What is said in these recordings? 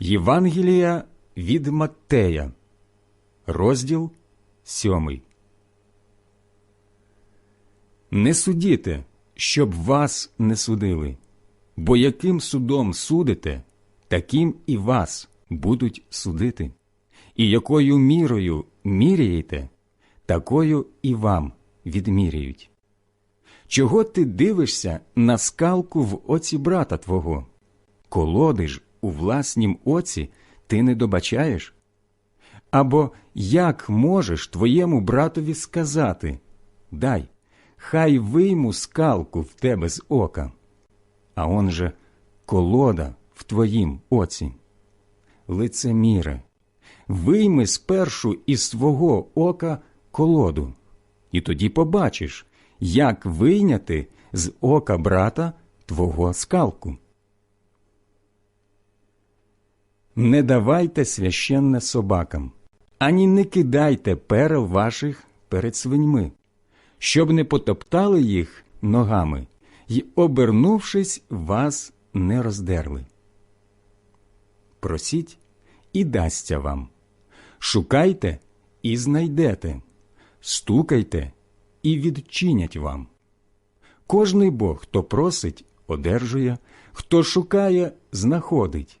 Євангелія від Маттея, розділ сьомий. Не судіте, щоб вас не судили, бо яким судом судите, таким і вас будуть судити, і якою мірою міряєте, такою і вам відміряють. Чого ти дивишся на скалку в оці брата твого? Колоди ж у власнім оці ти не добачаєш? Або як можеш твоєму братові сказати Дай, хай вийму скалку в тебе з ока, а он же колода в твоїм оці. Лицеміре, вийми спершу із свого ока колоду, і тоді побачиш, як вийняти з ока брата твого скалку. Не давайте священне собакам, ані не кидайте перел ваших перед свиньми, щоб не потоптали їх ногами й, обернувшись, вас не роздерли. Просіть і дасться вам. Шукайте і знайдете, стукайте і відчинять вам. Кожний Бог, хто просить, одержує, хто шукає, знаходить,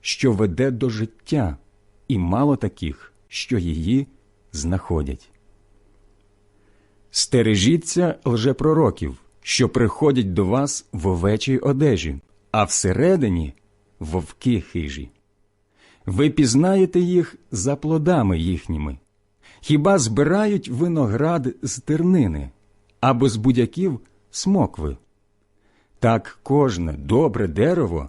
що веде до життя, і мало таких, що її знаходять. Стережіться лжепророків, що приходять до вас в овечій одежі, а всередині вовки хижі. Ви пізнаєте їх за плодами їхніми. Хіба збирають виноград з тернини або з будяків смокви? Так кожне добре дерево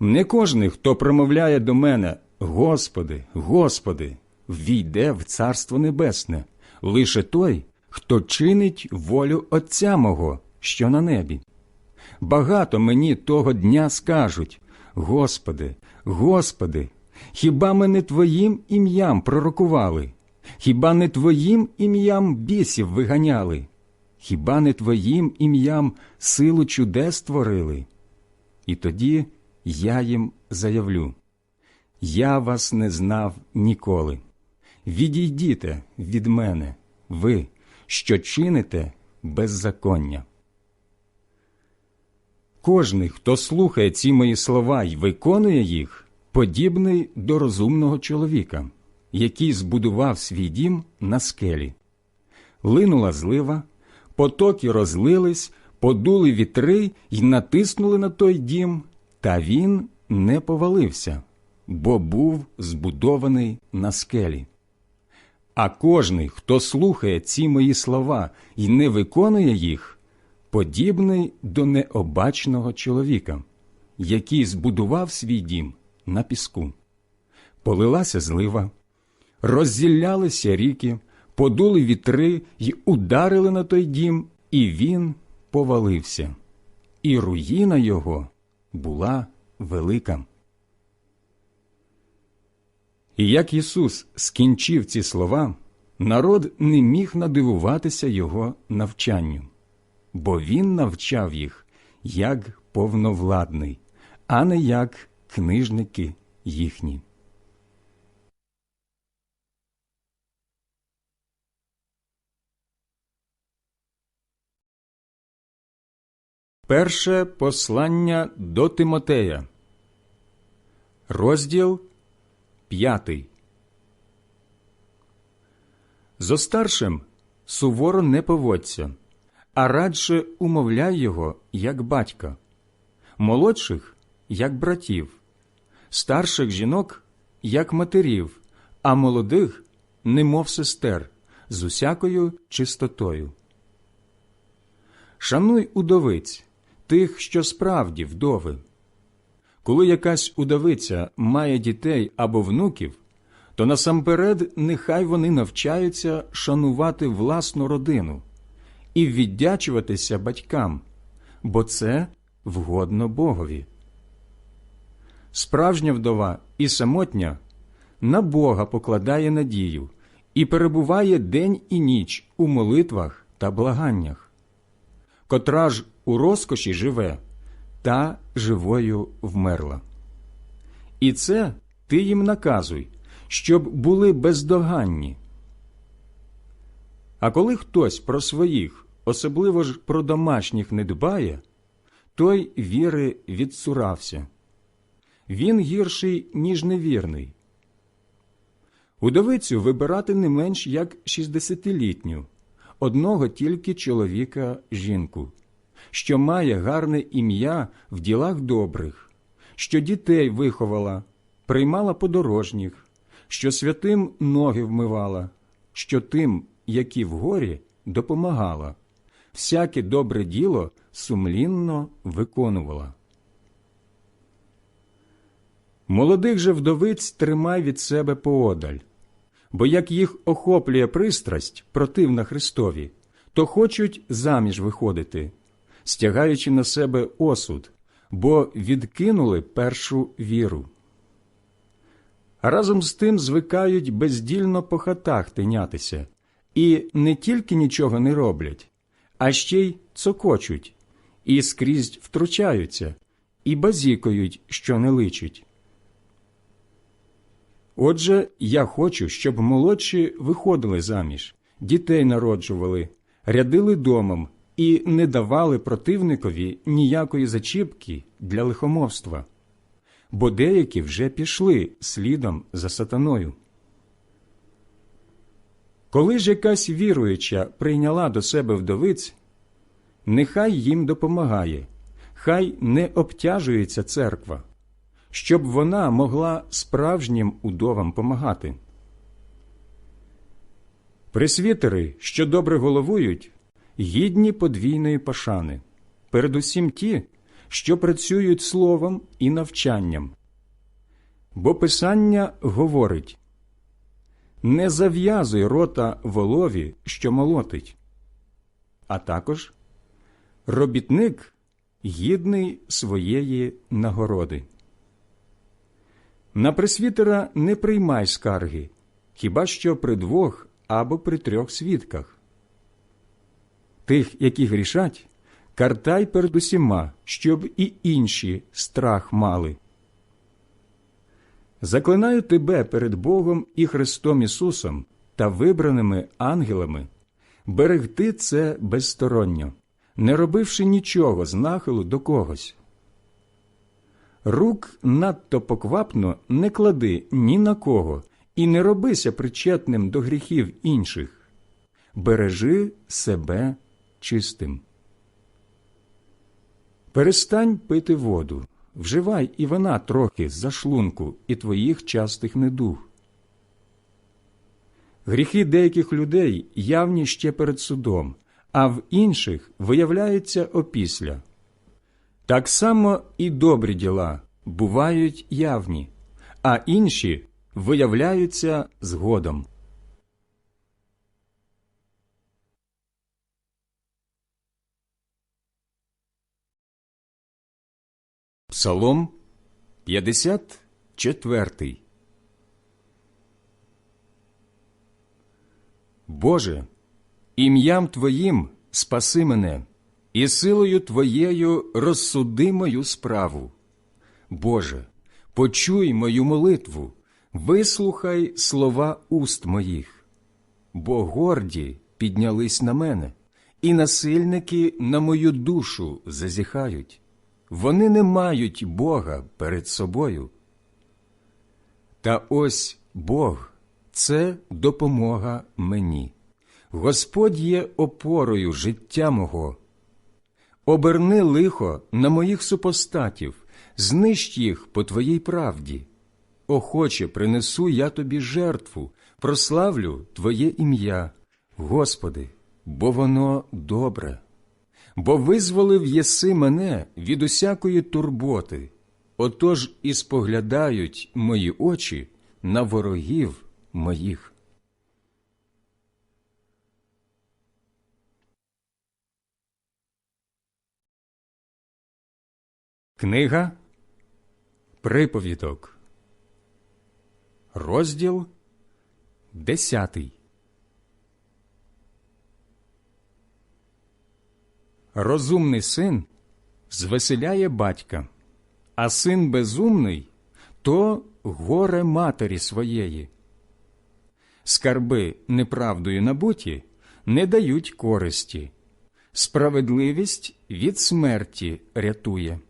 Не кожний, хто промовляє до мене Господи, Господи, війде в Царство Небесне, лише той, хто чинить волю Отця мого, що на небі. Багато мені того дня скажуть Господи, Господи, хіба ми не Твоїм ім'ям пророкували? Хіба не Твоїм ім'ям бісів виганяли? Хіба не Твоїм ім'ям силу чудес творили? І тоді я їм заявлю Я вас не знав ніколи. Відійдіте від мене, ви, що чините беззаконня. Кожний, хто слухає ці мої слова і виконує їх, подібний до розумного чоловіка, який збудував свій дім на скелі. Линула злива, потоки розлились, подули вітри й натиснули на той дім, та він не повалився, бо був збудований на скелі. А кожний, хто слухає ці мої слова і не виконує їх, подібний до необачного чоловіка, який збудував свій дім на піску. Полилася злива, роззілялися ріки, подули вітри й ударили на той дім, і він повалився, і руїна його була велика. І як Ісус скінчив ці слова, народ не міг надивуватися Його навчанню, бо Він навчав їх як повновладний, а не як книжники їхні. Перше послання до Тимотея, розділ п'ятий. Зо старшим суворо не поводься, а радше умовляй його, як батька, молодших, як братів, старших жінок, як матерів, а молодих, немов сестер, з усякою чистотою. Шануй удовиць тих, що справді вдови. Коли якась удовиця має дітей або внуків, то насамперед нехай вони навчаються шанувати власну родину і віддячуватися батькам, бо це вгодно Богові. Справжня вдова і самотня на Бога покладає надію і перебуває день і ніч у молитвах та благаннях, котра ж у розкоші живе, та живою вмерла. І це ти їм наказуй, щоб були бездоганні. А коли хтось про своїх, особливо ж про домашніх не дбає, той віри відсурався. Він гірший, ніж невірний. Удовицю вибирати не менш як шістдесятилітню, одного тільки чоловіка жінку, що має гарне ім'я в ділах добрих, що дітей виховала, приймала подорожніх, що святим ноги вмивала, що тим, які в горі, допомагала, всяке добре діло сумлінно виконувала. Молодих же вдовиць тримай від себе поодаль, бо як їх охоплює пристрасть противна Христові, то хочуть заміж виходити, стягаючи на себе осуд, бо відкинули першу віру. Разом з тим звикають бездільно по хатах тинятися, і не тільки нічого не роблять, а ще й цокочуть, і скрізь втручаються, і базікають, що не личить. Отже, я хочу, щоб молодші виходили заміж, дітей народжували, рядили домом і не давали противникові ніякої зачіпки для лихомовства, бо деякі вже пішли слідом за сатаною. Коли ж якась віруюча прийняла до себе вдовиць, нехай їм допомагає, хай не обтяжується церква щоб вона могла справжнім удовам помагати. Пресвітери, що добре головують, гідні подвійної пошани, передусім ті, що працюють словом і навчанням. Бо Писання говорить не зав'язуй рота волові, що молотить, а також робітник гідний своєї нагороди. На пресвітера не приймай скарги, хіба що при двох або при трьох свідках. Тих, які грішать, картай перед усіма, щоб і інші страх мали. Заклинаю тебе перед Богом і Христом Ісусом та вибраними ангелами берегти це безсторонньо, не робивши нічого з нахилу до когось. Рук надто поквапно не клади ні на кого і не робися причетним до гріхів інших. Бережи себе чистим. Перестань пити воду, вживай і вина трохи за шлунку і твоїх частих недуг. Гріхи деяких людей явні ще перед судом, а в інших виявляються опісля. Так само і добрі діла бувають явні, а інші виявляються згодом. Псалом 54 Боже, ім'ям Твоїм спаси мене, і силою Твоєю розсуди мою справу. Боже, почуй мою молитву, вислухай слова уст моїх, бо горді піднялись на мене, і насильники на мою душу зазіхають. Вони не мають Бога перед собою. Та ось Бог це допомога мені. Господь є опорою життя мого. Оберни лихо на моїх супостатів, знищ їх по твоїй правді. Охоче принесу я тобі жертву, прославлю Твоє ім'я, Господи, бо воно добре. Бо визволив єси мене від усякої турботи, отож і споглядають мої очі на ворогів моїх. Книга Приповідок, розділ десятий. Розумний син звеселяє батька, а син безумний то горе матері своєї. Скарби неправдою набуті не дають користі, справедливість від смерті рятує.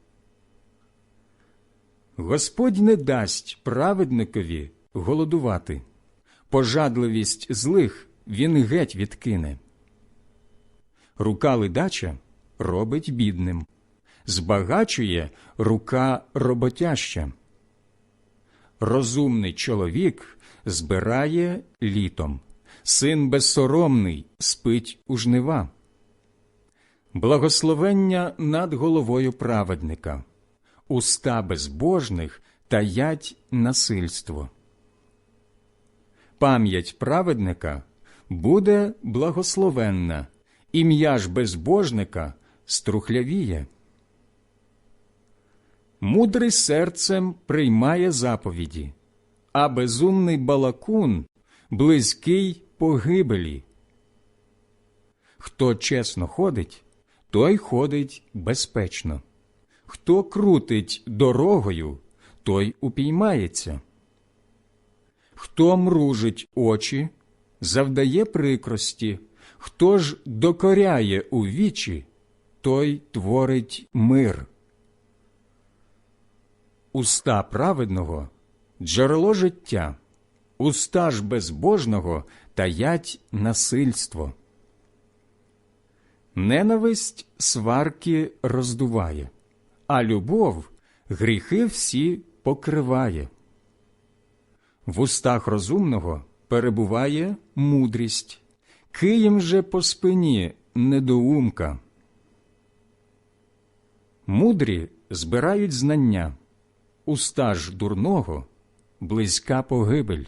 Господь не дасть праведникові голодувати, пожадливість злих він геть відкине. Рука ледача робить бідним, збагачує рука роботяща. Розумний чоловік збирає літом, син безсоромний спить у жнива. Благословення над головою праведника, уста безбожних таять насильство. Пам'ять праведника буде благословенна, ім'я ж безбожника струхлявіє. Мудрий серцем приймає заповіді, а безумний балакун близький погибелі. Хто чесно ходить, той ходить безпечно. Хто крутить дорогою, той упіймається. Хто мружить очі, завдає прикрості, хто ж докоряє у вічі, той творить мир. Уста праведного джерело життя, уста ж безбожного таять насильство. Ненависть сварки роздуває, а любов гріхи всі покриває. В устах розумного перебуває мудрість, києм же по спині недоумка. Мудрі збирають знання, уста ж дурного близька погибель.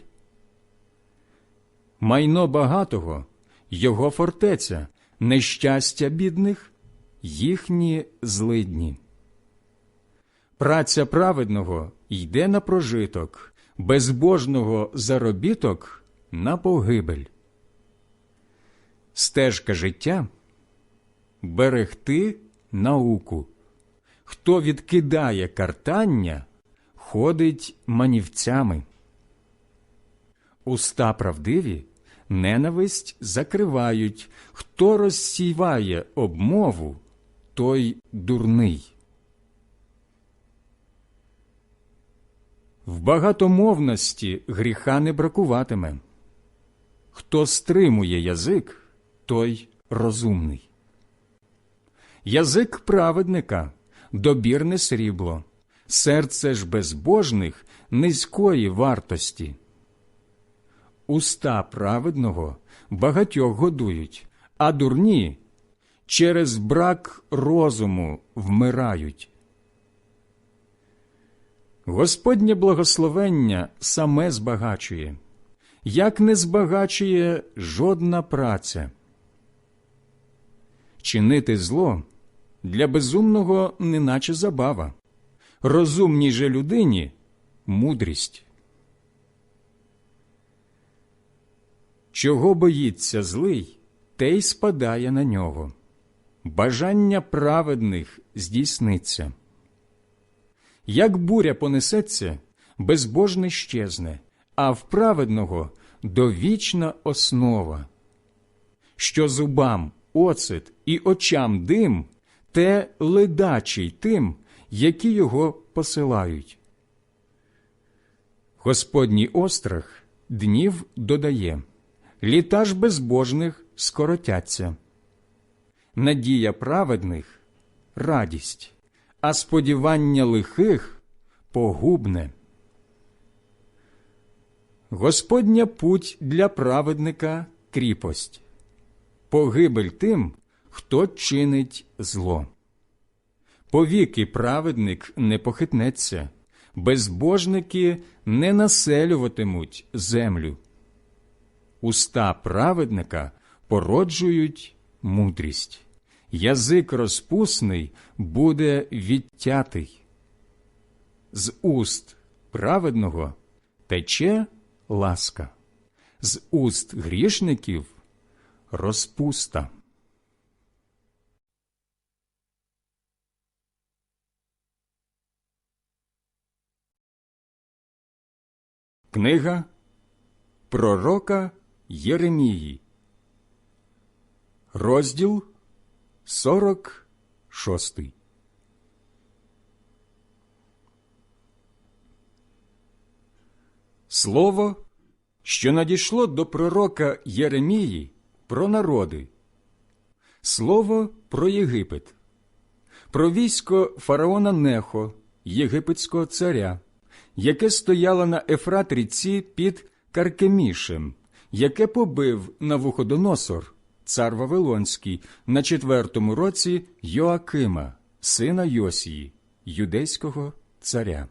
Майно багатого його фортеця, нещастя бідних їхні злидні. Праця праведного йде на прожиток, безбожного заробіток на погибель. Стежка життя берегти науку. Хто відкидає картання, ходить манівцями. Уста правдиві ненависть закривають, хто розсіває обмову, той дурний. В багатомовності гріха не бракуватиме. Хто стримує язик, той розумний. Язик праведника добірне срібло, серце ж безбожних низької вартості. Уста праведного багатьох годують, а дурні через брак розуму вмирають. Господнє благословення саме збагачує, як не збагачує жодна праця. Чинити зло для безумного неначе забава, розумній же людині мудрість. Чого боїться злий, те й спадає на нього. Бажання праведних здійсниться. Як буря понесеться, безбожний щезне, а в праведного довічна основа. Що зубам оцет і очам дим, те ледачий тим, які його посилають. Господній острах днів додає, літа ж безбожних скоротяться. Надія праведних радість, а сподівання лихих погубне. Господня путь для праведника кріпость, погибель тим, хто чинить зло. Повіки праведник не похитнеться, безбожники не населюватимуть землю. Уста праведника породжують мудрість, язик розпусний буде відтятий. З уст праведного тече ласка, з уст грішників розпуста. Книга Пророка Єремії, розділ 46 Слово, що надійшло до пророка Єремії про народи, слово про Єгипет, про військо фараона Нехо, єгипетського царя, яке стояло на Ефрат ріці під Каркемішем, яке побив Навуходоносор, цар Вавилонський, на четвертому році Йоакима, сина Йосії, юдейського царя.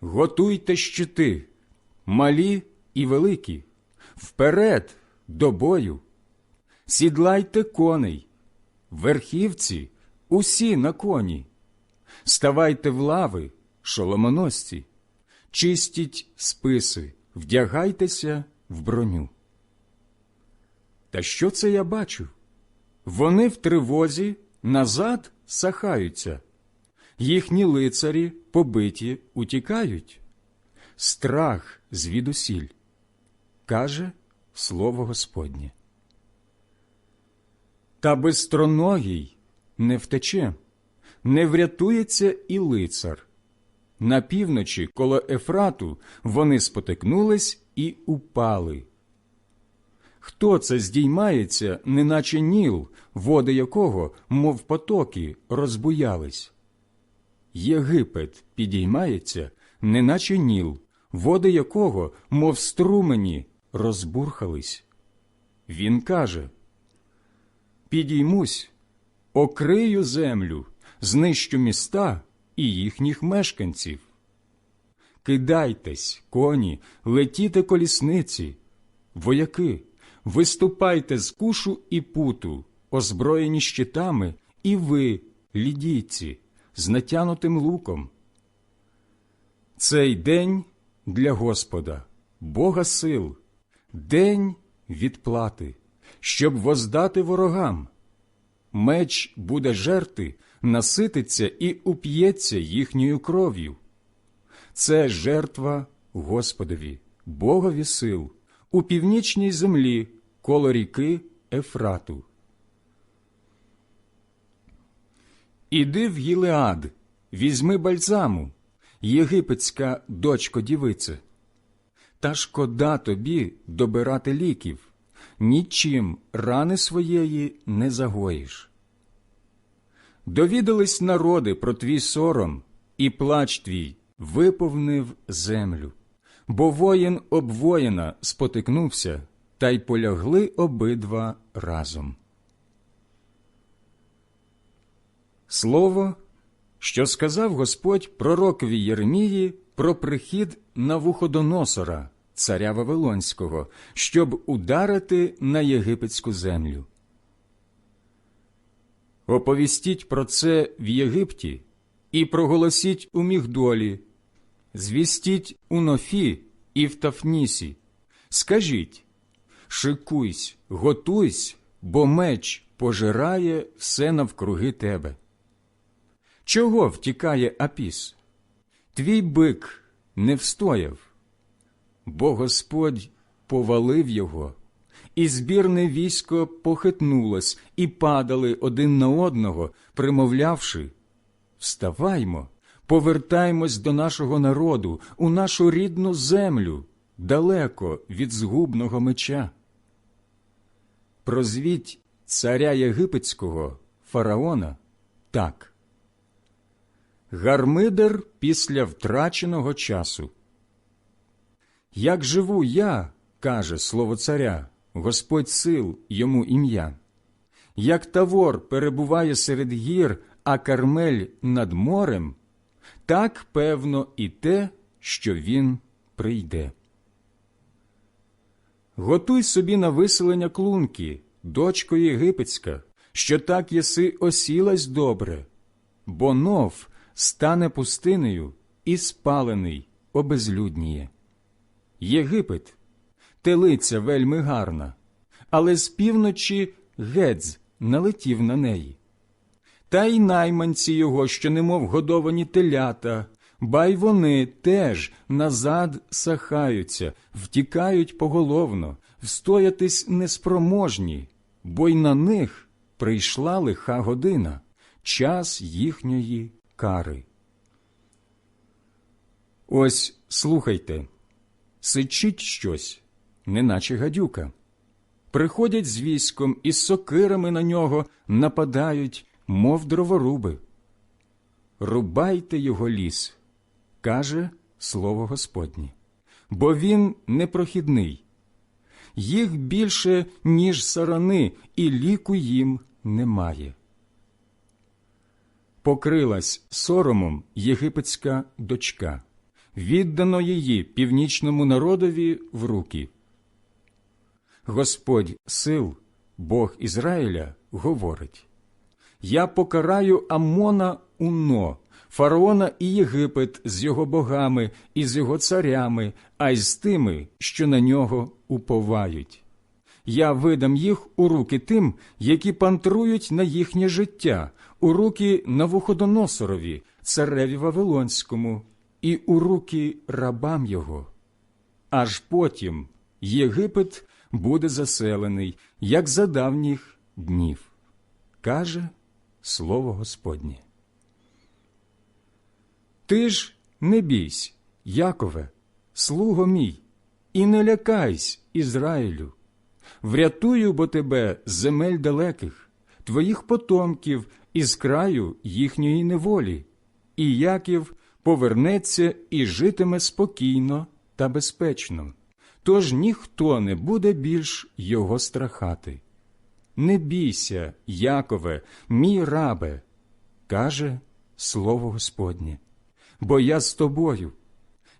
Готуйте щити, малі і великі, вперед до бою, сідлайте коней, верхівці, усі на коні, ставайте в лави, шоломоносці, чистіть списи, вдягайтеся в броню. Та що це я бачу? Вони в тривозі назад сахаються, їхні лицарі побиті утікають. Страх звідусіль, каже слово Господнє. Та безстроногий не втече, не врятується і лицар. На півночі, коло Ефрату, вони спотикнулись і упали. Хто це здіймається, неначе ніл, води якого, мов потоки, розбуялись? Єгипет підіймається, неначе ніл, води якого, мов струмені, розбурхались. Він каже Підіймусь, окрию землю, знищу міста і їхніх мешканців. Кидайтесь, коні, летіте колісниці, вояки, виступайте з кушу і путу, озброєні щитами, і ви, лідійці, з натянутим луком. Цей день для Господа, Бога сил, день відплати, щоб воздати ворогам. Меч буде жерти, насититься і уп'ється їхньою кров'ю. Це жертва Господові, Богові сил, у північній землі коло ріки Ефрату. Іди в Гілеад, візьми бальзаму, єгипетська дочко дівице. Та шкода тобі добирати ліків, нічим рани своєї не загоїш. Довідались народи про твій сором, і плач твій виповнив землю, бо воїн об воїна спотикнувся, та й полягли обидва разом. Слово, що сказав Господь пророкові Єремії про прихід Навуходоносора, царя Вавилонського, щоб ударити на єгипетську землю. Оповістіть про це в Єгипті і проголосіть у Мігдолі, звістіть у Нофі і в Тафнісі, Скажіть шикуйсь, готуйсь, бо меч пожирає все навкруги тебе. Чого втікає Апіс? Твій бик не встояв, бо Господь повалив його, і збірне військо похитнулось, і падали один на одного, примовлявши Вставаймо, повертаймось до нашого народу, у нашу рідну землю, далеко від згубного меча. Прозвіть царя єгипетського фараона так. Гармидер після втраченого часу. Як живу я, каже слово царя, Господь сил йому ім'я. Як Тавор перебуває серед гір, а Кармель над морем, так певно і те, що він прийде. Готуй собі на виселення клунки, дочко єгипетська, що так єси осілась добре, бо нов стане пустинею і спалений обезлюдніє. Єгипет телиця вельми гарна, але з півночі гедз налетів на неї. Та й найманці його, що немов годовані телята, ба й вони теж назад сахаються, втікають поголовно, встоятись неспроможні, бо й на них прийшла лиха година, час їхньої кари. Ось слухайте, сичить щось, неначе гадюка. Приходять з військом і з сокирами на нього нападають, мов дроворуби. Рубайте його ліс, каже слово Господнє, бо він непрохідний. Їх більше, ніж сарани, і ліку їм немає. Покрилась соромом єгипетська дочка, віддано її північному народові в руки. Господь сил, Бог Ізраїля, говорить Я покараю Амона уно, фараона і Єгипет з його богами і з його царями, а й з тими, що на нього уповають. Я видам їх у руки тим, які пантрують на їхнє життя, у руки Навуходоносорові, цареві Вавилонському, і у руки рабам його. Аж потім Єгипет буде заселений, як за давніх днів, каже слово Господнє. Ти ж не бійсь, Якове, слуго мій, і не лякайсь, Ізраїлю. Врятую бо тебе з земель далеких, твоїх потомків із краю їхньої неволі, і Яків повернеться і житиме спокійно та безпечно, тож ніхто не буде більш його страхати. Не бійся, Якове, мій рабе, каже слово Господнє, бо я з тобою.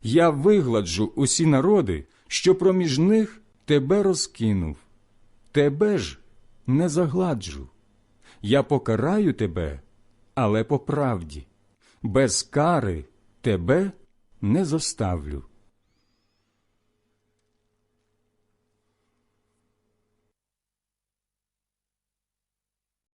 Я вигладжу усі народи, що проміж них тебе розкинув. Тебе ж не загладжу. Я покараю тебе, але по правді, без кари тебе не зоставлю.